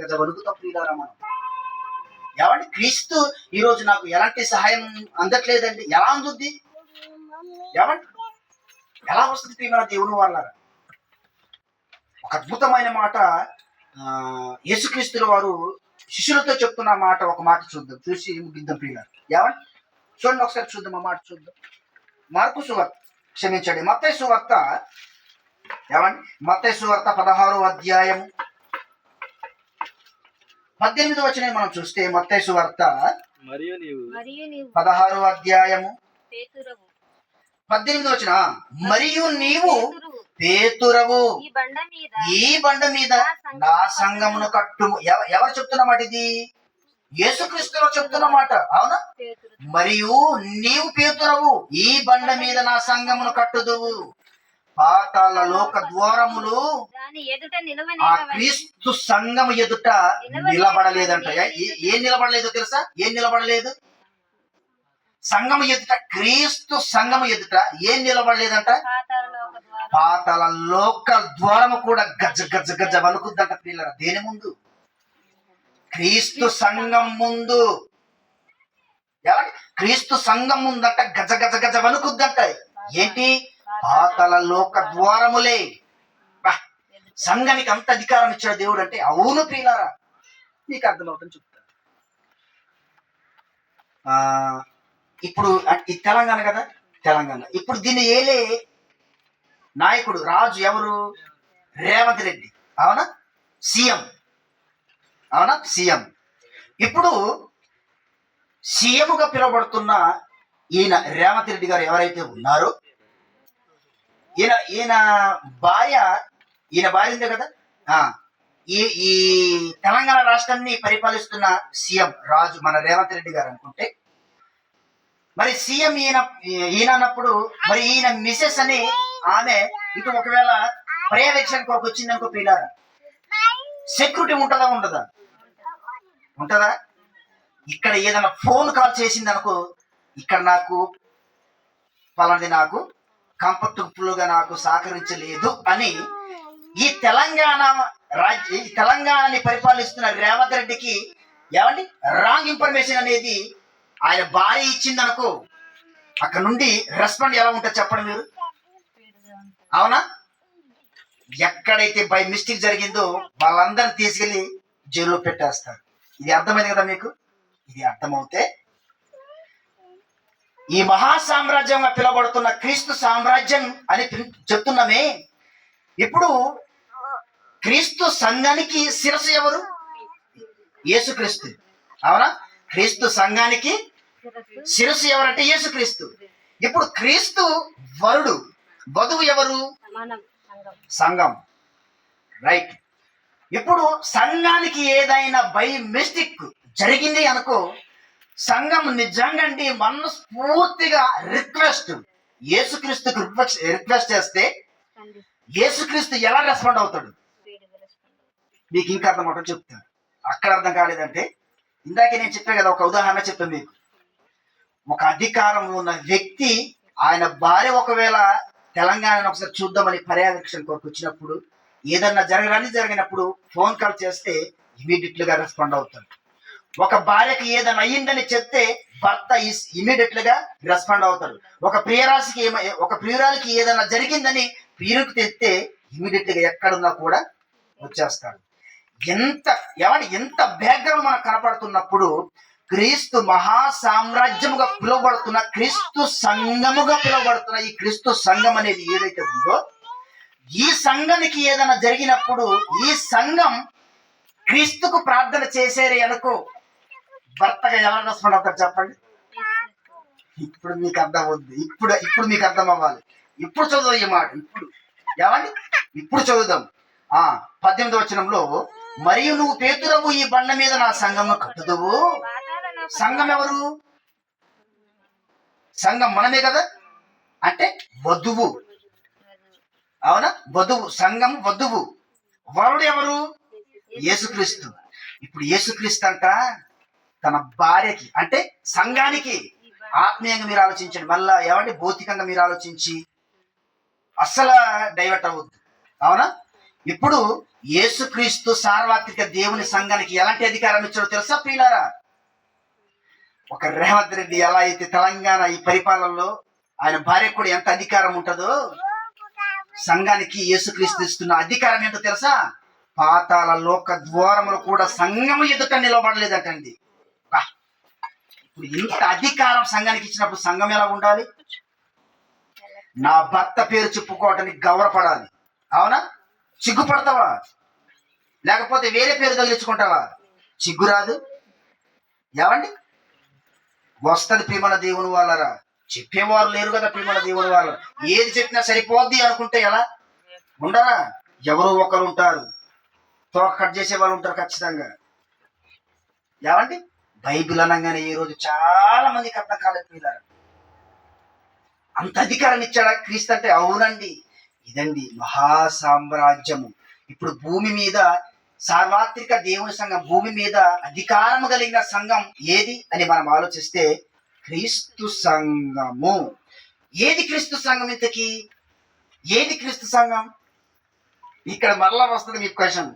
గజ వణుకుతాం ప్రియులారా మనం. ఏమండి? క్రీస్తు ఈ రోజు నాకు ఎలాంటి సహాయం అందట్లేదండి? ఎలా అందుద్ది ఏమండి? ఎలా వస్తుంది ప్రియమైన దేవుని వాళ్ళ ఒక అద్భుతమైన మాట యేసుక్రీస్తుల వారు శిష్యులతో చెప్తున్న మాట ఒక మాట చూద్దాం. చూసి ముగిద్దాం ప్రియులారు. ఏమండి? చూడండి ఒకసారి చూద్దాం ఆ మాట చూద్దాం. మార్కు సువార్త క్షమించండి. మత్తే సువార్త ఏమండి? మత్తే సువార్త పదహారో అధ్యాయం పద్దెనిమిది వచ్చిన మనం చూస్తే మత్తయి సువార్త మరియు నీవు మరియు నీవు పదహారో అధ్యాయము. పేతురవు. పద్దెనిమిది వచ్చిన మరియు నీవు పేతురువు. ఈ బండ మీద ఈ బండ మీద నా సంఘమును కట్టు ఎవ- ఎవరు చెప్తున్నమాట ఇది? యేసుక్రీస్తులో చెప్తున్నమాట అవునా? మరియు నీవు పేతురవు. ఈ బండ మీద నా సంఘమును కట్టుదువు. పాతాల లోక ద్వారములు ఆ క్రీస్తు సంఘము ఎదుట నిలబడలేదంట. ఏ- నిలబడలేదో తెలుసా? ఏం నిలబడలేదు? సంఘము ఎదుట క్రీస్తు సంఘము ఎదుట ఏం నిలబడలేదంట? పాతాల లోక ద్వారము. కూడా గజ్జ గజ్జ గజ్జ వణుకుద్దంట పిల్లల దేని ముందు? క్రీస్తు సంఘం ముందు. క్రీస్తు సంఘం ముందంట గజ గజ గజ వణుకుద్దంట. ఏంటి? పాతల లోక ద్వారములే సంఘానికి అంత అధికారం ఇచ్చాడు దేవుడు అంటే అవును ప్రియులారా. నీకు అర్థమవుతుంది చెప్తాను. ఆ, ఇప్పుడు ఇది తెలంగాణ కదా? తెలంగాణ. ఇప్పుడు దీన్ని ఏలే నాయకుడు రాజు ఎవరు? రేవంత్ రెడ్డి. అవునా? సీఎం. అవునా? సీఎం. ఇప్పుడు సీఎంగా పిలువబడుతున్న ఈయన రేవంత్ రెడ్డి గారు ఎవరైతే ఉన్నారో ఈయన ఈయన భార్య ఈయన భార్య ఉంది కదా? ఆ, ఈ ఈ తెలంగాణ రాష్ట్రాన్ని పరిపాలిస్తున్న సీఎం రాజు మన రేవంత్ రెడ్డి గారు అనుకుంటే మరి సీఎం ఈయన ఈయన అన్నప్పుడు మరి ఈయన మిసెస్ అని ఆమె ఇటు ఒకవేళ పర్యవేక్షణ కొరకు వచ్చిందనుకో పిల్లారా సెక్యూరిటీ ఉంటుందా ఉండదా? ఉంటుందా? ఇక్కడ ఏదైనా ఫోన్ కాల్ చేసింది అనుకో ఇక్కడ నాకు పలాంటి నాకు కంఫర్టబుల్గా నాకు సహకరించలేదు అని ఈ తెలంగాణ రాజ్య ఈ తెలంగాణని పరిపాలిస్తున్న రేవంత్ రెడ్డికి ఏమండి? రాంగ్ ఇన్ఫర్మేషన్ అనేది ఆయన భార్య ఇచ్చింది అనుకో అక్కడ నుండి రెస్పాండ్ ఎలా ఉంటుంది చెప్పండి మీరు? అవునా? ఎక్కడైతే బై మిస్టేక్ జరిగిందో వాళ్ళందరిని తీసుకెళ్ళి జైల్లో పెట్టేస్తారు. ఇది అర్థమైంది కదా మీకు? ఇది అర్థమవుతే ఈ మహా సామ్రాజ్యంగా పిలువబడుతున్న క్రీస్తు సామ్రాజ్యం అని చెప్తున్నామే. ఇప్పుడు క్రీస్తు సంఘానికి శిరస్సు ఎవరు? యేసుక్రీస్తు. అవునా? క్రీస్తు సంఘానికి శిరస్సు ఎవరంటే యేసుక్రీస్తు. ఇప్పుడు క్రీస్తు వరుడు. వధువు ఎవరు? సంఘం సంఘం. రైట్. ఇప్పుడు సంఘానికి ఏదైనా బై మిస్టేక్ జరిగింది అనుకో సంఘం నిజంగా అండి మనస్ఫూర్తిగా రిక్వెస్ట్ యేసుక్రీస్తుకి రిక్వెస్ట్ రిక్వెస్ట్ చేస్తే యేసుక్రీస్తు ఎలా రెస్పాండ్ అవుతాడు? మీకు ఇంకా అర్థం అవటం చెప్తాను. అక్కడ అర్థం కాలేదంటే ఇందాకే నేను చెప్పాను కదా ఒక ఉదాహరణ చెప్పాను మీకు. ఒక అధికారం ఉన్న వ్యక్తి ఆయన భార్య ఒకవేళ తెలంగాణను ఒకసారి చూద్దామని పర్యవేక్షణ కొరకు వచ్చినప్పుడు ఏదన్నా జరగడానికి జరిగినప్పుడు ఫోన్ కాల్ చేస్తే ఇమీడియట్గా రెస్పాండ్ అవుతాడు. ఒక భార్యకి ఏదైనా అయ్యిందని చెప్తే భర్త ఇమీడియట్గా రెస్పాండ్ అవుతాడు. ఒక ప్రియరాశికి ఏమ ఒక ప్రియురాలికి ఏదైనా జరిగిందని ప్రియుడికి తెస్తే ఇమీడియట్గా ఎక్కడున్నా కూడా వచ్చేస్తాడు. ఎంత ఏమంటే ఎంత బ్యాక్గ్రౌండ్ మనకు కనపడుతున్నప్పుడు క్రీస్తు మహా సామ్రాజ్యముగా పిలువబడుతున్న క్రీస్తు సంఘముగా పిలువబడుతున్న ఈ క్రీస్తు సంఘం అనేది ఏదైతే ఉందో ఈ సంఘానికి ఏదైనా జరిగినప్పుడు ఈ సంఘం క్రీస్తుకు ప్రార్థన చేసేరే అనుకో భర్తగా ఎలా నడుస్తున్నాడు అవుతారు చెప్పండి? ఇప్పుడు మీకు అర్థం అవుద్ది ఇప్పుడు ఇప్పుడు మీకు అర్థం అవ్వాలి ఇప్పుడు చదువు ఈ మాట. ఇప్పుడు. ఏమండి? ఇప్పుడు చదువుదాం. ఆ పద్దెనిమిది వచనంలో మరియు నువ్వు పేతురవు ఈ బండ మీద నా సంఘం కట్టుదువు. సంఘం ఎవరు? సంఘం మనమే కదా? అంటే వధువు. అవునా? వధువు. సంఘం వధువు. వరుడు ఎవరు? యేసుక్రీస్తు. ఇప్పుడు యేసుక్రీస్తు అంట తన భార్యకి అంటే సంఘానికి ఆత్మీయంగా మీరు ఆలోచించండి. మళ్ళా ఏమంటే భౌతికంగా మీరు ఆలోచించి అస్సలు డైవర్ట్ అవ్వద్దు. అవునా? ఇప్పుడు యేసుక్రీస్తు సార్వత్రిక దేవుని సంఘానికి ఎలాంటి అధికారం ఇచ్చాడో తెలుసా ప్రియులారా? ఒక రేవంత్ రెడ్డి ఎలా అయితే తెలంగాణ ఈ పరిపాలనలో ఆయన భార్యకు కూడా ఎంత అధికారం ఉంటుందో సంఘానికి యేసుక్రీస్తు ఇస్తున్న అధికారం ఏంటో తెలుసా? పాతాల లోక ద్వారములు కూడా సంఘము ఎదుట నిలబడలేదటండి. ఇప్పుడు ఇంత అధికారం సంఘానికి ఇచ్చినప్పుడు సంఘం ఎలా ఉండాలి? నా భర్త పేరు చెప్పుకోవటానికి గౌరవపడాలి. అవునా? సిగ్గుపడతావా? లేకపోతే వేరే పేరు తగిలించుకుంటావా సిగ్గురాదు. ఏమండి? వస్తది ప్రేమల దేవుని వాళ్ళరా? చెప్పేవారు లేరు కదా ప్రేమల దేవుని వాళ్ళు. ఏది చెప్పినా సరిపోద్ది అనుకుంటే ఎలా? ఉండరా? ఎవరో ఒకరు ఉంటారు. తోక కట్ చేసే వాళ్ళు ఉంటారు ఖచ్చితంగా. ఏమండి? బైబిల్ అనగానే ఈ రోజు చాలా మందికి అర్థం కాలేదు అంత అధికారం ఇచ్చాడా క్రీస్తు అంటే? అవునండి. ఇదండి మహా సామ్రాజ్యము ఇప్పుడు భూమి మీద సార్వత్రిక దేవుని సంఘం భూమి మీద అధికారము కలిగిన సంఘం ఏది అని మనం ఆలోచిస్తే క్రీస్తు సంఘము. ఏది క్రీస్తు సంఘం ఇంతకీ? ఏది క్రీస్తు సంఘం? ఇక్కడ మరలా వస్తుంది మీ క్వశ్చన్.